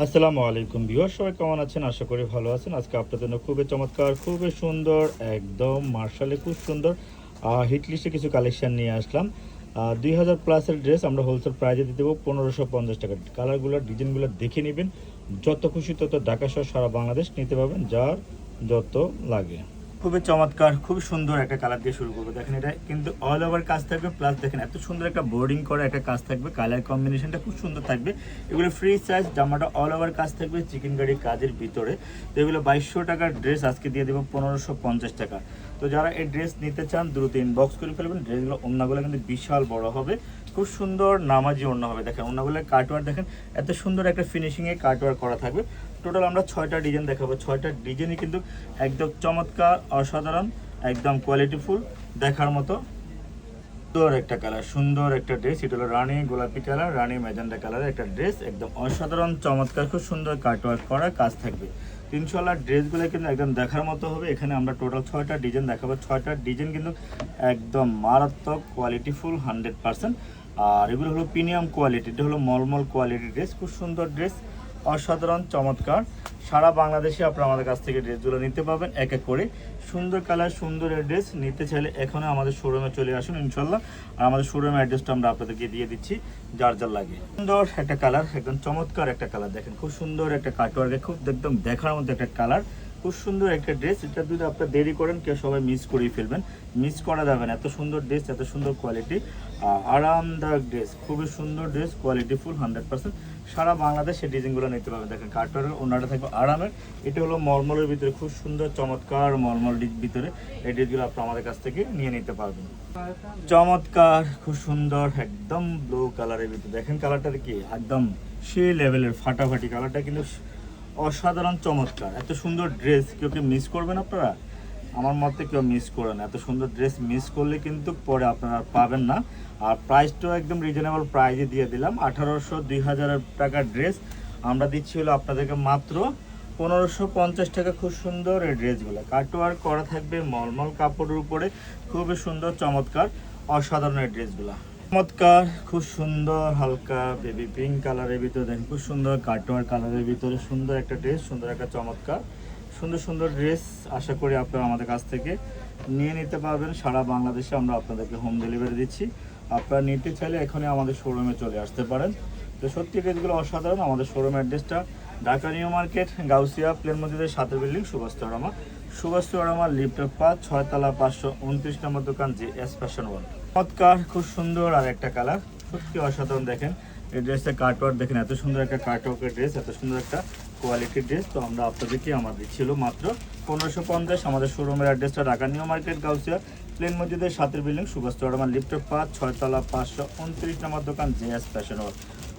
আসসালামু আলাইকুম ভিউয়ার সবাই কেমন আছেন? আশা করি ভালো আছেন। আজকে আপনাদের জন্য খুবই চমৎকার, খুবই সুন্দর, একদম মার্শালে খুব সুন্দর হিট লিস্টে কিছু কালেকশন নিয়ে আসলাম। দুই হাজার প্লাসের ড্রেস আমরা হোলসেল প্রাইজে দিয়ে দেবো পনেরোশো পঞ্চাশ টাকা। কালারগুলো ডিজাইনগুলো দেখে নেবেন। যত খুশি তত ঢাকা সহ সারা বাংলাদেশ নিতে পারবেন, যার যত লাগে। খুবই চমৎকার খুব সুন্দর একটা কালার দিয়ে শুরু করব। দেখেন এটা কিন্তু অল ওভার কাজ থাকবে প্লাস দেখেন এত সুন্দর একটা বোর্ডিং করা একটা কাজ থাকবে কালার কম্বিনেশনটা খুব সুন্দর থাকবে। এগুলো ফ্রি সাইজ জামাটা অল ওভার কাজ থাকবে চিকেন গাড়ির কাজের ভিতরে। তো এগুলো বাইশশো টাকার ড্রেস আজকে দিয়ে দেবো, পনেরোশো পঞ্চাশ টাকা। তো যারা এই ড্রেস নিতে চান, দ্রুত ইনবক্স করে ফেলবেন। ড্রেসগুলো ওনাগুলো কিন্তু বিশাল বড় হবে। খুব সুন্দর নামাজি ওড়না হবে। দেখেন, ওড়নাগুলো কাটওয়ার দেখেন, এত সুন্দর একটা ফিনিশিংয়ে কাটওয়ার করা থাকবে। টোটাল আমরা ছয়টা ডিজাইন দেখাবো। ছয়টা ডিজাইনই কিন্তু একদম চমৎকার, অসাধারণ, একদম কোয়ালিটিফুল দেখার মতো। সুন্দর একটা কালার সুন্দর একটা ড্রেস এটা হলো রানী গোলাপি কালার রানী ম্যাজেন্ডা কালারের একটা ড্রেস একদম অসাধারণ, চমৎকার, খুব সুন্দর কাটওয়ার্ক করা কাজ থাকবে। তিনশোলার ড্রেসগুলো কিন্তু একদম দেখার মতো হবে। এখানে আমরা টোটাল ছয়টা ডিজাইন দেখাবো। ছয়টা ডিজাইন কিন্তু একদম মারাত্মক কোয়ালিটিফুল হান্ড্রেড পার্সেন্ট আর এগুলো হলো প্রিমিয়াম কোয়ালিটি এটা হলো মলমল কোয়ালিটির ড্রেস খুব সুন্দর ড্রেস অসাধারণ, চমৎকার। সারা বাংলাদেশে আপনারা আমাদের কাছ থেকে ড্রেসগুলো নিতে পারবেন, এক এক করে। সুন্দর কালার, সুন্দর ড্রেস নিতে চাইলে এখনও আমাদের শোরুমে চলে আসুন ইনশাল্লাহ আর আমাদের শোরুমের অ্যাড্রেসটা আমরা আপনাদেরকে দিয়ে দিচ্ছি, যার যার লাগে। সুন্দর একটা কালার, একদম চমৎকার একটা কালার দেখেন, খুব সুন্দর একটা কাটওয়ার্কে খুব একদম দেখার মধ্যে একটা কালার। খুব সুন্দর একটা ড্রেস এটা যদি আপনার দেরি করেন, কেউ সবাই মিস করেই ফেলবেন। মিস করা যাবে না, এত সুন্দর ড্রেস এত সুন্দর কোয়ালিটি আরামদায়ক ড্রেস খুবই সুন্দর dress quality full hundred percent সারা বাংলাদেশ ডিজাইনগুলো নিতে পারবেন। দেখেন কার্টনের ওনাটা থাকবে আরামের। এটা হলো মলমলের ভিতরে, খুব সুন্দর, চমৎকার মলমল ভিতরে। এই ড্রেসগুলো আপনি আমাদের কাছ থেকে নিয়ে নিতে পারবেন। চমৎকার, খুব সুন্দর, একদম ব্লু কালারের ভিতরে। দেখেন কালারটা কি? একদম সে লেভেলের ফাটাফাটি কালারটা কিন্তু অসাধারণ, চমৎকার। এত সুন্দর ড্রেস কেউ কি মিস করবেন আপনারা? আমার মতে কেউ মিস করেন এত সুন্দর ড্রেস মিস করলে কিন্তু পরে আপনারা আর পাবেন না। আর প্রাইসটাও একদম রিজনেবল প্রাইজে দিয়ে দিলাম। আঠারোশো, দুই হাজার টাকার ড্রেস আমরা দিচ্ছি হলো আপনাদেরকে মাত্র পনেরোশো পঞ্চাশ টাকা। খুব সুন্দর এই ড্রেসগুলো কাটওয়ার্ক করা থাকবে মলমল কাপড়ের উপরে। খুবই সুন্দর, চমৎকার, অসাধারণ এই ড্রেসগুলো চমৎকার, খুব সুন্দর, হালকা বেবি পিঙ্ক কালারের ভিতরে দেখেন, খুব সুন্দর কাটওয়ার কালারের ভিতরে, সুন্দর একটা ড্রেস সুন্দর একটা চমৎকার। সুন্দর সুন্দর ড্রেস আশা করি আপনারা আমাদের কাছ থেকে নিয়ে নিতে পারবেন। সারা বাংলাদেশে আমরা আপনাদেরকে হোম ডেলিভারি দিচ্ছি। আপনারা নিতে চাইলে এখনই আমাদের শোরুমে চলে আসতে পারেন। তো সত্যি ড্রেসগুলো অসাধারণ, আমাদের শোরুম অ্যাড্রেসটা ঢাকা নিউ মার্কেট, গাউসিয়া প্লেন মসজিদের সাথে বিল্ডিং সুভাষতরামা সুভাষতরামা লিফটের পাঁচ ছয়তলা পাঁচশো উনত্রিশ নম্বর দোকান জি এস ফ্যাশন ওয়ার্ল্ড চমৎকার, খুব সুন্দর আর একটা কালার। সত্যি অসাধারণ দেখেন। এই ড্রেসটা কাটওয়ার্ক দেখেন, এত সুন্দর একটা কাটওয়ার্কের ড্রেস এত সুন্দর একটা কোয়ালিটির ড্রেস তো আমরা আপনাদেরকে আমাদের ছিল মাত্র পনেরোশো পঞ্চাশ। আমাদের শোরুমের অ্যাড্রেসটা ঢাকা নিউ মার্কেট, গাউসিয়া। প্লেন মসজিদের সাতের বিল্ডিং সুভাষতরামা লিফটের পাঁচ, ছয়তলা পাঁচশো উনত্রিশ নম্বর দোকান জে এস ফ্যাশন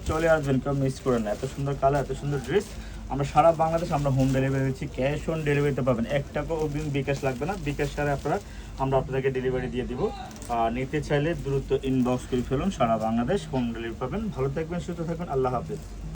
চলে আসবেন, কেউ মিস করেন না। এত সুন্দর কালার এত সুন্দর ড্রেস আমরা সারা বাংলাদেশ আমরা হোম ডেলিভারি দিচ্ছি ক্যাশ অন ডেলিভারিতে পাবেন। এক টাকা অগ্রিম বিকাশ লাগবে না। বিকাশ সারে আপনারা, আমরা আপনাদেরকে ডেলিভারি দিয়ে দিব। নিতে চাইলে দ্রুত ইনবক্স করে ফেলুন। সারা বাংলাদেশ হোম ডেলিভারি পাবেন। ভালো থাকবেন, সুস্থ থাকবেন। আল্লাহ হাফিজ।